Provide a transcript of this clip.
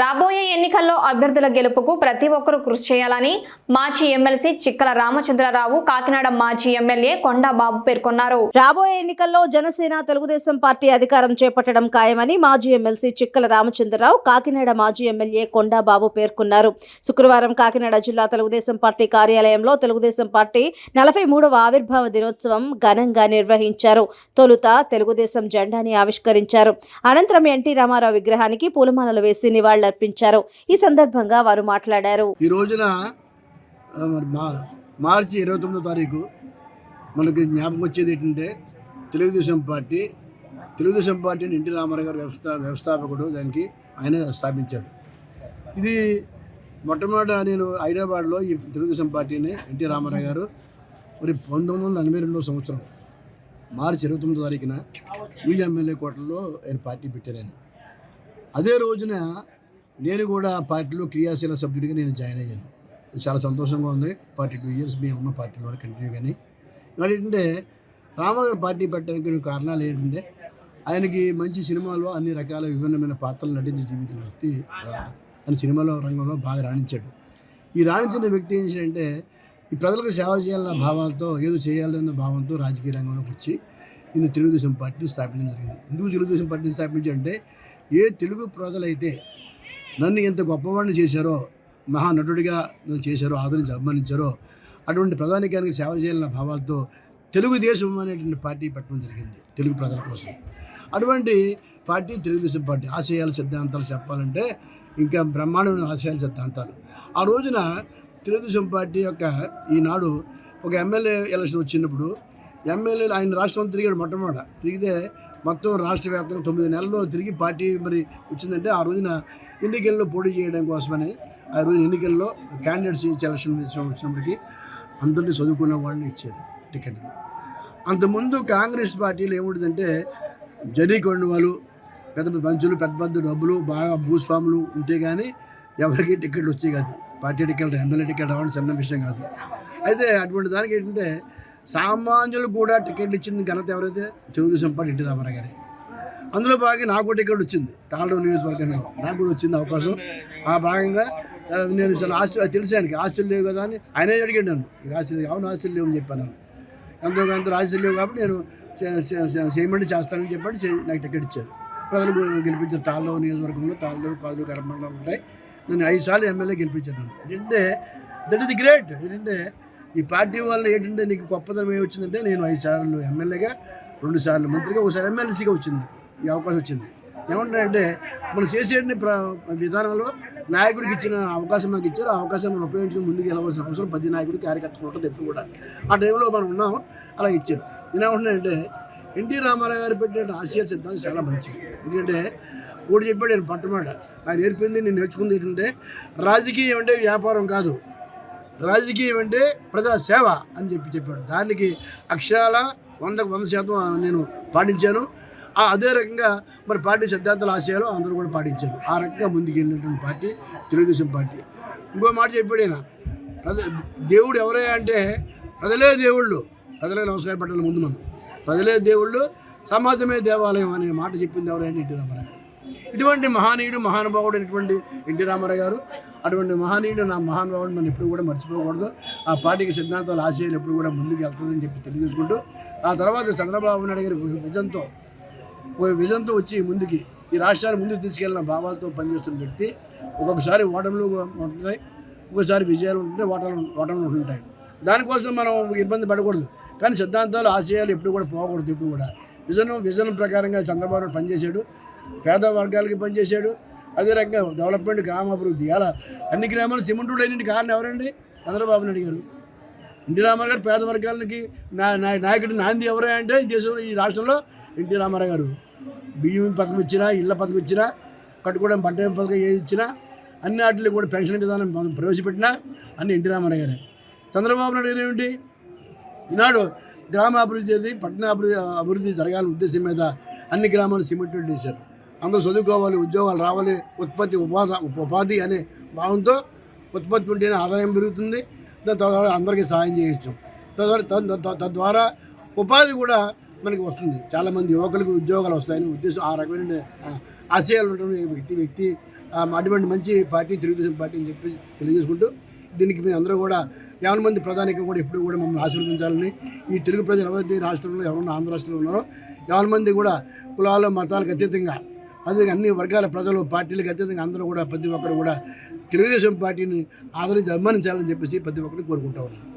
రాబోయే ఎన్నికల్లో అభ్యర్థుల గెలుపుకు ప్రతి ఒక్కరూ కృషి చేయాలని మాజీ ఎమ్మెల్సీ చిక్కల రామచంద్రరావు కాకినాడ మాజీ ఎమ్మెల్యే కొండాబాబు పేర్కొన్నారు. రాబోయే ఎన్నికల్లో జనసేన తెలుగుదేశం పార్టీ అధికారం చేపట్టడం ఖాయమని మాజీ ఎమ్మెల్సీ చిక్కల రామచంద్రరావు కాకినాడ మాజీ ఎమ్మెల్యే కొండాబాబు పేర్కొన్నారు. శుక్రవారం కాకినాడ జిల్లా తెలుగుదేశం పార్టీ కార్యాలయంలో తెలుగుదేశం పార్టీ నలభై మూడవ ఆవిర్భావ దినోత్సవం ఘనంగా నిర్వహించారు. తొలుత తెలుగుదేశం జెండాని ఆవిష్కరించారు. అనంతరం ఎన్టీ రామారావు విగ్రహానికి పూలమాలలు వేసి నివాళులర్పించారు ఈ సందర్భంగా వారు మాట్లాడారు. ఈ రోజున మరి మా మార్చి ఇరవై తొమ్మిదో తారీఖు మనకి జ్ఞాపకం వచ్చేది ఏంటంటే తెలుగుదేశం పార్టీ తెలుగుదేశం పార్టీని ఎన్టీ రామారావు గారు వ్యవస్థా వ్యవస్థాపకుడు దానికి ఆయన స్థాపించాడు. ఇది మొట్టమొదట నేను హైదరాబాద్లో ఈ తెలుగుదేశం పార్టీని ఎన్టీ రామారావు గారు మరి పంతొమ్మిది వందల ఎనభై రెండో సంవత్సరం మార్చి ఇరవై తొమ్మిదో తారీఖున యూజీ ఎమ్మెల్యే కోటలో ఆయన పార్టీ పెట్టారు ఆయన. అదే రోజున నేను కూడా పార్టీలో క్రియాశీల సభ్యుడిగా నేను జాయిన్ అయ్యాను. చాలా సంతోషంగా ఉంది. ఫార్టీ టూ ఇయర్స్ మేము ఉన్న పార్టీలో కంటిన్యూ కానీ. మరి ఏంటంటే రామారావు గారు పార్టీ పెట్టడానికి కొన్ని కారణాలు ఏంటంటే ఆయనకి మంచి సినిమాల్లో అన్ని రకాల విభిన్నమైన పాత్రలు నటించి జీవించిన వ్యక్తి ఆయన సినిమాలో రంగంలో బాగా రాణించాడు. ఈ రాణించిన వ్యక్తి ఏం చేశాడంటే ఈ ప్రజలకు సేవ చేయాలన్న భావాలతో ఏదో చేయాలన్న భావంతో రాజకీయ రంగంలోకి వచ్చి ఈయన తెలుగుదేశం పార్టీని స్థాపించడం జరిగింది. ఎందుకు తెలుగుదేశం పార్టీని స్థాపించాడంటే ఏ తెలుగు ప్రజలైతే నన్ను ఎంత గొప్పవాడిని చేశారో మహానటుడిగా నన్ను చేశారో ఆదరించి అభిమానించారో అటువంటి ప్రధానికానికి సేవ చేయాలన్న భావాలతో తెలుగుదేశం అనేటువంటి పార్టీ పెట్టడం జరిగింది తెలుగు ప్రజల కోసం. అటువంటి పార్టీ తెలుగుదేశం పార్టీ. ఆశయాలు సిద్ధాంతాలు చెప్పాలంటే ఇంకా బ్రహ్మాండమైన ఆశయాలు సిద్ధాంతాలు. ఆ రోజున తెలుగుదేశం పార్టీ యొక్క ఈనాడు ఒక ఎమ్మెల్యే ఎలక్షన్ వచ్చినప్పుడు ఎమ్మెల్యేలు ఆయన రాష్ట్రం తిరిగాడు మొట్టమొదట తిరిగితే మొత్తం రాష్ట్ర వ్యాప్తంగా తొమ్మిది నెలల్లో తిరిగి పార్టీ మరి వచ్చిందంటే ఆ రోజున ఎన్నికల్లో పోటీ చేయడం కోసమని ఆ రోజు ఎన్నికల్లో క్యాండిడేట్స్ సెలక్షన్ వచ్చినప్పటికీ అందరినీ చదువుకున్న వాళ్ళని ఇచ్చారు టికెట్ అంతకుముందు కాంగ్రెస్ పార్టీలో ఏముంటుందంటే జరీ కొండవాళ్ళు పెద్ద పెద్ద మంచులు పెద్ద పెద్ద డబ్బులు బాగా భూస్వాములు ఉంటే కానీ ఎవరికి టికెట్లు వచ్చాయి కాదు. పార్టీ టికెట్ ఎమ్మెల్యే టికెట్ రావడం చిన్న విషయం కాదు. అయితే అటువంటి దానికి ఏంటంటే సామాన్యులు కూడా టికెట్లు ఇచ్చింది ఘనత ఎవరైతే? తెలుగుదేశం పార్టీ ఎన్టీ రామారావు గారి. అందులో భాగంగా నాకు టికెట్ వచ్చింది. తాళ్ళూరు నియోజకవర్గంలో నాకు కూడా వచ్చింది అవకాశం. ఆ భాగంగా నేను చాలా హాస్టల్ అది తెలిసి ఆయనకి. లేవు కదా అని ఆయనే అడిగాడు నన్ను. హాస్టల్ అవును హాస్టల్ లేవు అని చెప్పాను ఎంతో కొంత హాస్టల్ లేవు కాబట్టి నేను చే- చేయమంటే చేస్తానని చెప్పండి. నాకు టికెట్ ఇచ్చారు. ప్రజలు గెలిపించారు. తాళ్ళలో నియోజకవర్గంలో తాళ్ళలో కాదు కరమండలం ఉంటాయి. నేను ఐదు సార్లు ఎమ్మెల్యే గెలిపించాను అంటే దట్ ఈస్ గ్రేట్ ఏంటంటే ఈ పార్టీ వల్ల ఏంటంటే నీకు గొప్పతనం ఏమొచ్చిందంటే నేను ఐదు సార్లు ఎమ్మెల్యేగా రెండు సార్లు మంత్రిగా ఒకసారి ఎమ్మెల్సీగా వచ్చింది. ఈ అవకాశం వచ్చింది. ఏమంటారంటే మనం చేసే ప్ర విధానంలో నాయకుడికి ఇచ్చిన అవకాశం నాకు ఇచ్చారు. ఆ అవకాశం మనం ఉపయోగించుకుని ముందుకు వెళ్ళవలసిన అవసరం ప్రతి నాయకుడు కార్యకర్తలు ఉంటుంది ఎప్పుడు కూడా. ఆ టైంలో మనం ఉన్నాం అలా ఇచ్చారు. నేనేమంటున్నానంటే ఎన్టీ రామారావు గారు పెట్టిన ఆశయ సిద్ధాంతం చాలా మంచిది ఎందుకంటే ఒకటి చెప్పాడు నేను పట్టమాట. ఆయన నేర్పింది నేను నేర్చుకుంది ఏంటంటే రాజకీయం అంటే వ్యాపారం కాదు. రాజకీయం అంటే ప్రజా సేవ అని చెప్పి చెప్పాడు. దానికి అక్షరాల వందకు వంద శాతం నేను పాటించాను. ఆ అదే రకంగా మరి పార్టీ సిద్ధాంతాలు ఆశయాలు అందరూ కూడా పాటించారు. ఆ రకంగా ముందుకెళ్ళినటువంటి పార్టీ తెలుగుదేశం పార్టీ. ఇంకో మాట చెప్పాడు ఆయన ప్రజ దేవుడు ఎవరే అంటే ప్రజలే దేవుళ్ళు. ప్రజలే నమస్కారం పెట్టాలి ముందు మనం. ప్రజలే దేవుళ్ళు సమాజమే దేవాలయం అనే మాట చెప్పింది ఎవరైనా ఇంటి రామారావు ఇటువంటి మహానీయుడు మహానుభావుడు అయినటువంటి ఎన్టీ రామారావు గారు అటువంటి మహానీయుడు నా మహానుభావుడు మనం ఎప్పుడు కూడా మర్చిపోకూడదు. ఆ పార్టీకి సిద్ధాంతాలు ఆశయాలు ఎప్పుడు కూడా ముందుకు వెళ్తుందని చెప్పి తెలియజేసుకుంటూ ఆ తర్వాత చంద్రబాబు నాయుడు గారి విజన్తో ఓ విజన్తో వచ్చి ముందుకి ఈ రాష్ట్రాన్ని ముందుకు తీసుకెళ్ళిన భావాలతో పనిచేస్తున్న వ్యక్తి. ఒక్కొక్కసారి ఓటములు ఉంటున్నాయి ఒక్కొక్కసారి విజయాలు ఉంటుంటాయి ఓటములు ఓటములు ఉంటుంటాయి దానికోసం మనం ఇబ్బంది పడకూడదు. కానీ సిద్ధాంతాలు ఆశయాలు ఎప్పుడు కూడా పోకూడదు ఎప్పుడు కూడా. విజన్ విజన్ ప్రకారంగా చంద్రబాబు పనిచేశాడు. పేద వర్గాలకి పనిచేశాడు. అదే రకంగా డెవలప్మెంట్ గ్రామాభివృద్ధి అలా అన్ని గ్రామాలు సిమెంట్ రోడ్డు అయినట్టు కారణం ఎవరండి? చంద్రబాబు నాయుడు గారు. ఎన్టీ రామారావు గారు పేద వర్గాలకి నా నాయకుడు నాయకుడి నాంది ఎవరే అంటే ఈ దేశంలో ఈ రాష్ట్రంలో ఎన్టీ రామారావు గారు. బియ్యం పథకం ఇచ్చినా ఇళ్ళ పథకం ఇచ్చినా కట్టుకోవడం పంట పథకం ఏది ఇచ్చినా అన్ని వాటిలో కూడా పెన్షన్ విధానం ప్రవేశపెట్టినా అన్ని ఎన్టీ రామారావు గారే. చంద్రబాబు నాయుడు గారు ఏమిటి? ఈనాడు గ్రామాభివృద్ధి అది పట్టణాభివృద్ధి అభివృద్ధి జరగాలని ఉద్దేశం మీద అన్ని గ్రామాలు సిమెంట్ రోడ్డు వేశారు. అందరూ చదువుకోవాలి ఉద్యోగాలు రావాలి ఉత్పత్తి ఉపాధి ఉపాధి అనే భావంతో ఉత్పత్తి ఉంటేనే ఆదాయం పెరుగుతుంది. దాని తద్వారా అందరికీ సహాయం చేయొచ్చు. తద్వారా తద్- తద్వారా ఉపాధి కూడా మనకి వస్తుంది. చాలామంది యువకులకు ఉద్యోగాలు వస్తాయని ఉద్దేశం ఆ రకమైన ఆశయాలు ఉంటుంది వ్యక్తి వ్యక్తి అటువంటి మంచి పార్టీ తెలుగుదేశం పార్టీ అని చెప్పి తెలియజేసుకుంటూ దీనికి మీ అందరూ కూడా యావన మంది ప్రధానికం కూడా ఎప్పుడు కూడా మమ్మల్ని ఆశీర్వదించాలని ఈ తెలుగు ప్రజలు ఎవరైతే రాష్ట్రంలో ఎవరన్నా ఆంధ్ర రాష్ట్రంలో ఉన్నారో యావన మంది కూడా కులాలు మతాలకు అతీతంగా అదే అన్ని వర్గాల ప్రజలు పార్టీలకు అతీతంగా అందరూ కూడా ప్రతి ఒక్కరు కూడా తెలుగుదేశం పార్టీని ఆదరించి అభిమానించాలని చెప్పేసి ప్రతి ఒక్కరు కోరుకుంటా ఉన్నాను